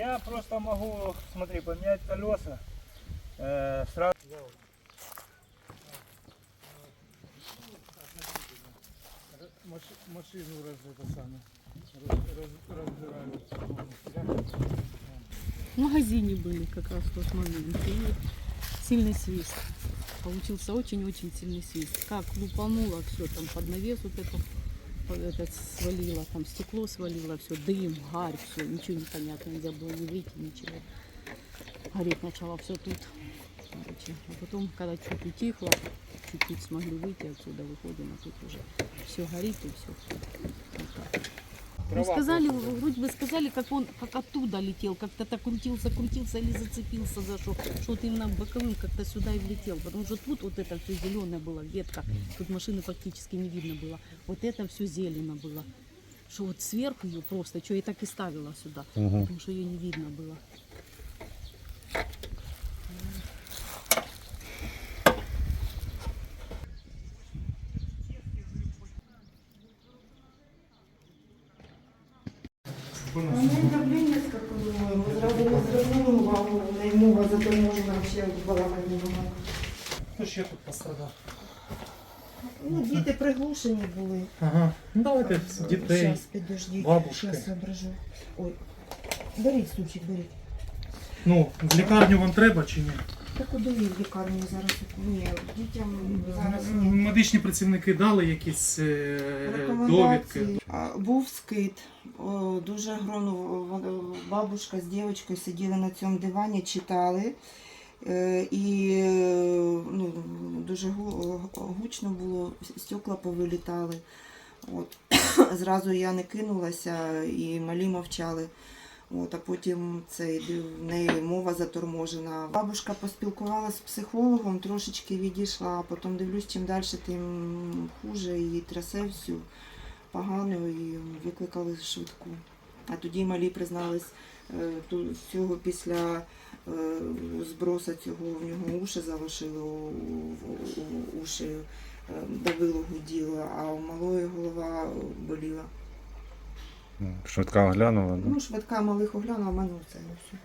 Я просто могу, смотри, поменять колеса. Э, сразу. Машину раз это самое. В магазине были как раз в тот момент. И сильный свист. Получился очень-очень сильный свист. Как лупануло все там под навес вот это, этот свалило, там стекло свалило, все, дым, гарь, все, ничего не понятно, нельзя было не выйти, ничего. Гореть начало все тут. Короче. А потом, когда чуть утихло, чуть-чуть смогли выйти отсюда, выходим, а тут уже все горит и все. Вот так. Ну, сказали, вроде бы сказали, как он как оттуда летел, как-то так крутился, крутился или зацепился за что, что вот именно боковым как-то сюда и влетел. Потому что тут вот это все зеленое было, ветка, тут машины фактически не видно было. Вот это все зелено было. Что вот сверху ее просто, что я так и ставила сюда, Мгм. потому что ее не видно было. У мене давлення скакнуло, ми зразу не звернули увагу, на йому мова заторможена, ще балакати могла. Хто ще тут пострадав? Ну, діти приглушені були. Ага. Ну давайте з дітей. Зараз, підождіть. бабушки. Зараз соображу. Ой. Беріть стульчик, беріть. Ну, в лікарню вам треба чи ні? Та куди в лікарню зараз? Ні, дітям зараз ні. Медичні працівники дали якісь е, довідки. Рекомендації. А, Був скид. О, Дуже грону бабушка з дівчинкою сиділи на цьому дивані, читали. Е, І е, ну, дуже гу- гучно було, стекла повилітали. От. Зразу я не кинулася і малі мовчали. От, а потім цей, в неї мова заторможена. Бабушка поспілкувалася з психологом, трошечки відійшла, а потім дивлюсь, чим далі, тим хуже, її трясе всю погано і викликали швидку. А тоді малі признались е, цього після е, зброса цього в нього уші залишили, уші е, давило, гуділо, а у малої голова боліла. Швидка оглянула, да? Ну, швидка малих оглянула, а мене це все.